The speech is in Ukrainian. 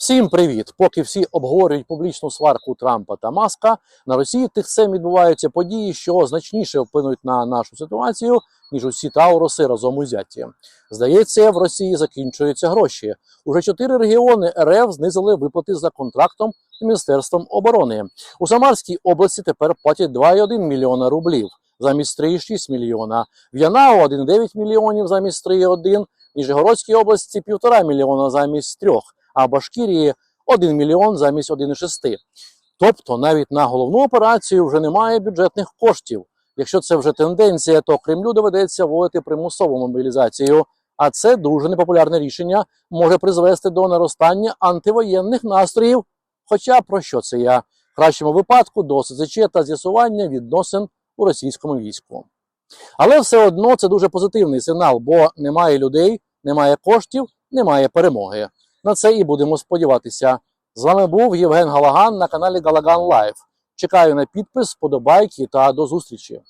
Всім привіт! Поки всі обговорюють публічну сварку Трампа та Маска, на Росії тих самих відбуваються події, що значніше вплинуть на нашу ситуацію, ніж усі Тауруси разом узяті. Здається, в Росії закінчуються гроші. Уже чотири регіони РФ знизили виплати за контрактом з Міністерством оборони. У Самарській області тепер платять 2,1 мільйона рублів замість 3,6 мільйона. В Янао 1,9 мільйонів замість 3,1, в Ніжегородській області 1,5 мільйона замість 3 а Башкірії 1 мільйон замість 1,6. Тобто навіть на головну операцію вже немає бюджетних коштів. Якщо це вже тенденція, то Кремлю доведеться вводити примусову мобілізацію. А це дуже непопулярне рішення може призвести до наростання антивоєнних настроїв. Хоча про що це я? В кращому випадку до СЗЧ та з'ясування відносин у російському війську. Але все одно це дуже позитивний сигнал, бо немає людей, немає коштів, немає перемоги. На це і будемо сподіватися. З вами був Євген Галаган на каналі Галаган Лайв. Чекаю на підпис, подобайки та до зустрічі.